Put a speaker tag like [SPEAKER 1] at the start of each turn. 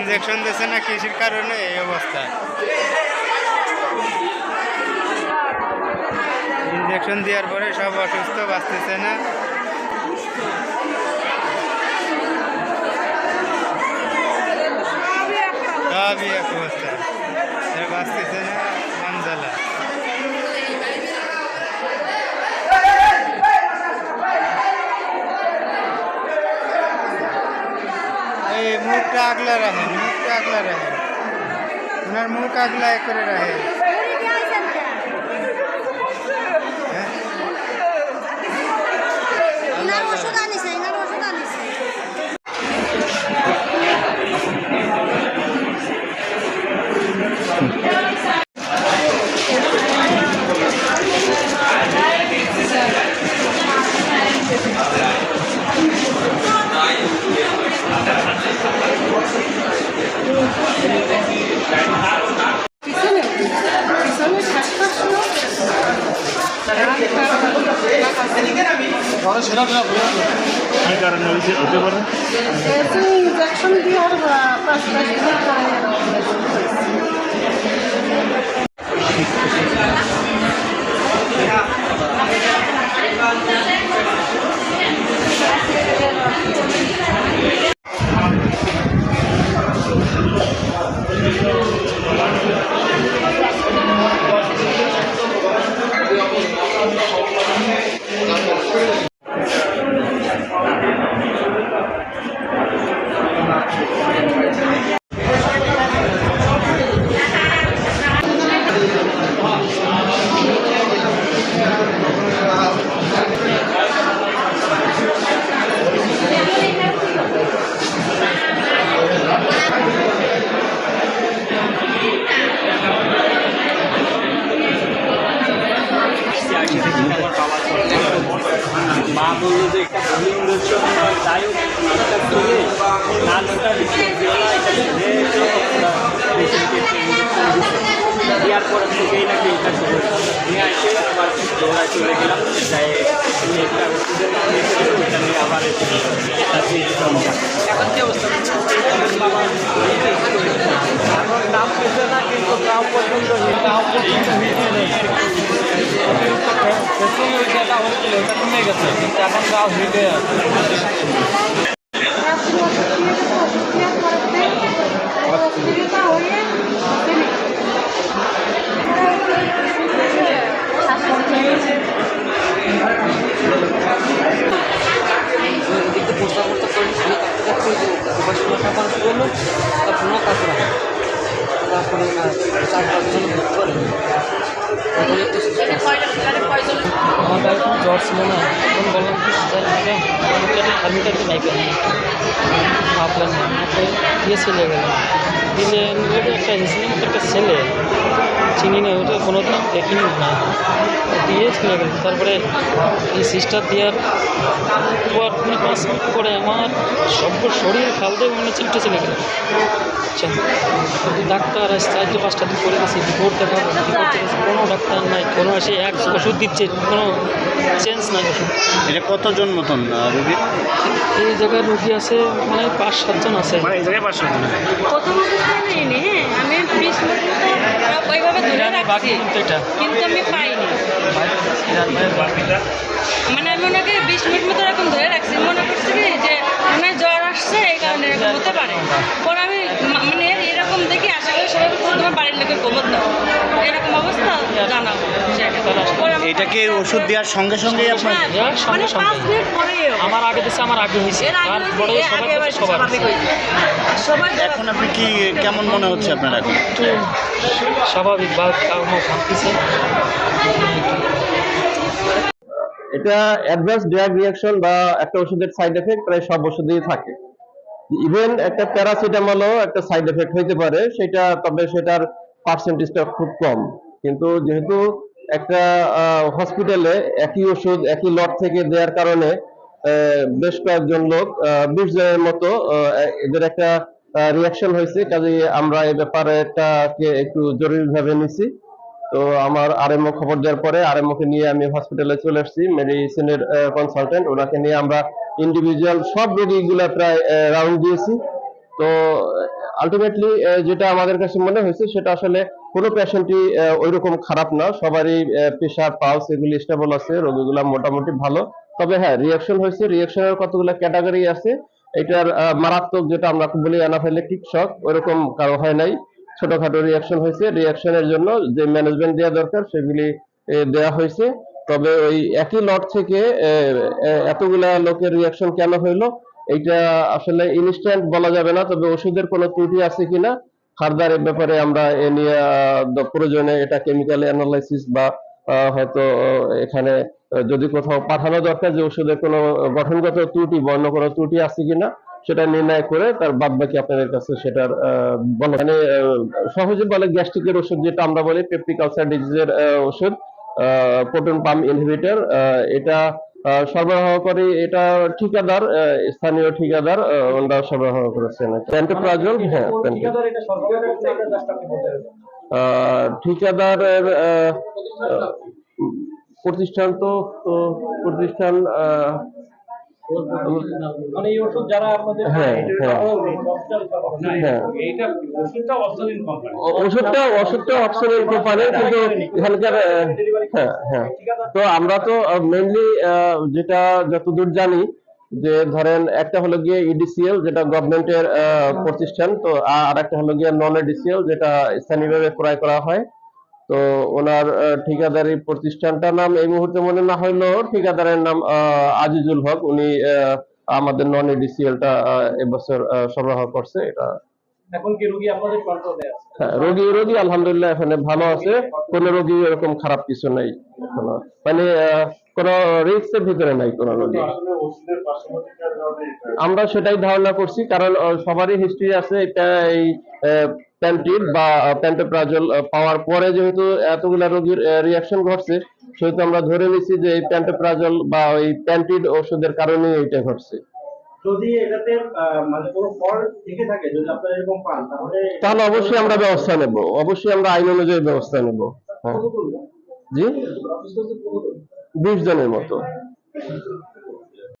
[SPEAKER 1] Injection দিয়েছে না কৃষির কারণে এই অবস্থা। ইনজেকশন দেওয়ার পরে সব অসুস্থ, বাঁচতেছে না। সবই এক অবস্থা। বাঁচতেছে না। মুখটা আগলা রাখেন মুখটা আগলা রাখেন ওনার মুখ আগলা করে রাখেন
[SPEAKER 2] ইঞ্জেকশন
[SPEAKER 3] হয়েছে হতে পারে? ইঞ্জেকশন দেওয়ার মা এখন কি অবস্থা? এখন নাম পেছে না কিন্তু তাও পর্যন্ত তাও পর্যন্ত মিটিয়ে নেই প্রথম ওই জায়গা হচ্ছিল ওটা কমে গেছে কিন্তু এখন তাও হিটে আছে
[SPEAKER 2] অস্থিরতা হয়ে
[SPEAKER 4] দিকে প্রস্তাব করতে পারি আমি কাছাকাছি পড়াশোনা করা শুরু হলো তার কোনো কাজ না তারপরে না চার পাঁচ জন ভর্তি করে এখন একটু সুস্থ আছে।
[SPEAKER 5] আমার গাড়ি খুব জ্বর ছিল না তখন বললাম কি স্যার এটা থার্মিটার থার্মিটারকে নাই পেলাম ভাবলাম না ওকে দিয়ে চলে গেলাম দিলে ওটা একটা হিসেবে একটা ছেলে চিনি না ওটা কোনো দিন দেখিনি না দিয়ে চলে গেল তারপরে এই সিস্টার দেওয়ার পর পাঁচ মিনিট পরে আমার সব শরীর খালতে মনে হচ্ছে উঠে চলে গেল আচ্ছা ডাক্তার আজ চারটে পাঁচটা দিন করে গেছি রিপোর্ট দেখাবো রিপোর্ট দেখেছি কোনো ডাক্তার নাই কোনো এসে এক ওষুধ দিচ্ছে কোনো চেঞ্জ নাই ওষুধ।
[SPEAKER 3] এটা কতজন মতন রুগী?
[SPEAKER 5] এই জায়গায় রুগী আছে মানে পাঁচ সাতজন আছে।
[SPEAKER 3] মানে এই জায়গায় পাঁচশো
[SPEAKER 6] প্রথম অবস্থায় নেইনি হ্যাঁ আমি বিশ মিনিট ওইভাবে ধরে রাখছি
[SPEAKER 5] কিন্তু
[SPEAKER 6] আমি পাইনি। মানে আমি ওনাকে বিশ মিনিট মতো এরকম ধরে রাখছি মনে করছি কি যে মানে জ্বর আসছে এই কারণে এরকম হতে পারে পরে আমি মা- মানে এরকম দেখি আশা করি সবাই বলছে, তোমার বাড়ির লোকের খবর দাও এরকম অবস্থা জানাব সেটা। পরে আমি-
[SPEAKER 3] এটা ওষুধ দেওয়ার সঙ্গে আপনার
[SPEAKER 5] সঙ্গে
[SPEAKER 6] মানে
[SPEAKER 5] সঙ্গে।
[SPEAKER 6] পাঁচ মিনিট পরেও
[SPEAKER 5] আমার আগে দিচ্ছে আমার আগে হয়েছে। তারপরে সবার
[SPEAKER 6] আগে এবার
[SPEAKER 5] কাছে সবার
[SPEAKER 6] স্বাভাবিক হয়েছে। সবার
[SPEAKER 3] এখন আপনি কি কেমন মনে হচ্ছে আপনার এখন?
[SPEAKER 5] স্বাভাবিক বা
[SPEAKER 7] এটা অ্যাডভান্স ড্রাগ রিয়াকশন বা একটা ওষুধের সাইড এফেক্ট প্রায় সব ওষুধেই থাকে। ইভেন একটা প্যারাসিটামলও একটা সাইড এফেক্ট হইতে পারে সেটা তবে সেটার পার্সেন্টেজটা খুব কম। কিন্তু যেহেতু একটা হসপিটালে একই ওষুধ, একই লট থেকে দেওয়ার কারণে বেশ কয়েকজন লোক বিশ জনের মতো এদের একটা রিয়াকশন হয়েছে। কাজে আমরা এ ব্যাপারে একটা একটু জরুরিভাবে নিছি। তো আমার আর আরএমও খবর দেওয়ার পরে আরএমও কে নিয়ে আমি হসপিটালে চলে আসছি। মেডিসিনের কনসালটেন্ট ওনাকে নিয়ে আমরা ইন্ডিভিজুয়াল সব রোগীগুলা প্রায় রাউন্ড দিয়েছি। তো আলটিমেটলি যেটা আমাদের কাছে মনে হয়েছে, সেটা আসলে কোনো পেশেন্টই ওই রকম খারাপ না। সবারই প্রেশার পালস এগুলি স্টেবল আছে, রোগীগুলা মোটামুটি ভালো। তবে হ্যাঁ রিয়াকশন হয়েছে। রিয়াকশনের কতগুলো ক্যাটাগরি আছে, এটার মারাত্মক যেটা আমরা বলি অ্যানাফাইলেকটিক শক ওইরকম কারও হয় নাই। ছোটখাটো রিয়াকশন হয়েছে। রিয়াকশনের জন্য যে ম্যানেজমেন্ট দেওয়া দরকার, সেগুলি দেওয়া হয়েছে। তবে ওই একই লট থেকে এতগুলা লোকের রিয়াকশন কেন হইল, এইটা আসলে ইনস্ট্যান্ট বলা যাবে না। তবে ওষুধের কোনো ত্রুটি আছে কিনা ফার্দার এ ব্যাপারে আমরা এ নিয়ে প্রয়োজনে এটা কেমিক্যাল অ্যানালাইসিস বা হয়তো এখানে যদি কোথাও পাঠানো দরকার যে ওষুধের কোনো গঠনগত ত্রুটি বা অন্য কোনো ত্রুটি আছে কিনা, সেটা নির্ণয় করে তার বাদ বাকি আপনাদের কাছে সেটার মানে সহজে বলে গ্যাস্ট্রিকের ওষুধ যেটা আমরা বলি পেপটিক ডিজিজের ওষুধ প্রোটন পাম্প ইনহিবিটর এটা সরবরাহ করে এটা ঠিকাদার স্থানীয় ঠিকাদার আমরা ওনারা সরবরাহ করেছেন প্যান্টোপ্রাজল হ্যাঁ
[SPEAKER 3] পারবেন।
[SPEAKER 7] আহ, ঠিকাদারের প্রতিষ্ঠান তো তো প্রতিষ্ঠান আহ,
[SPEAKER 3] মানে এই ওষুধ যারা আপনাদের
[SPEAKER 7] হ্যাঁ, হ্যাঁ। হ্যাঁ।
[SPEAKER 3] ওষুধটা
[SPEAKER 7] ওষুধটা অপশনাল কোম্পানি কিন্তু এখানকার হ্যাঁ তো আমরা তো মেনলি যেটা যতদূর জানি যে ধরেন একটা হলো গিয়ে ইডিসিএল যেটা গভর্নমেন্টের প্রতিষ্ঠান তো আর একটা হলো গিয়ে নন ইডিসিএল যেটা স্থানীয়ভাবে ক্রয় করা হয়। তো ওনার ঠিকাদারি প্রতিষ্ঠানটার নাম এই মুহূর্তে মনে না হইলেও ঠিকাদারের নাম আজিজুল হক। উনি আমাদের নন ইডিসিএলটা এবছর সরবরাহ করছে। এটা
[SPEAKER 3] এখন কি রোগী আপনাদের কন্ট্রোলে আছে?
[SPEAKER 7] হ্যাঁ, রোগী রোগী আলহামদুলিল্লাহ এখানে ভালো আছে। কোন রোগী এরকম খারাপ কিছু নাই মানে কোনো রিস্কের ভিতরে নাই কোনো রোগী। আমরা সেটাই ধারণা করছি কারণ সবারই হিস্ট্রি আছে। এটা এই প্যান্টিড বা প্যান্টোপ্রাজল পাওয়ার পরে যেহেতু এতগুলা রোগীর রিয়াকশন ঘটছে সেহেতু আমরা ধরে নিছি যে এই প্যান্টোপ্রাজল বা ওই প্যান্টিড ওষুধের কারণে এটা ঘটছে।
[SPEAKER 8] যদি এটাতে মানে কোনো ফল্ট থেকে থাকে যদি আপনারা এরকম পান তাহলে
[SPEAKER 7] তাহলে অবশ্যই আমরা ব্যবস্থা নেব। অবশ্যই আমরা আইন অনুযায়ী ব্যবস্থা নেব। হ্যাঁ। জি? বিশ জনের মতো।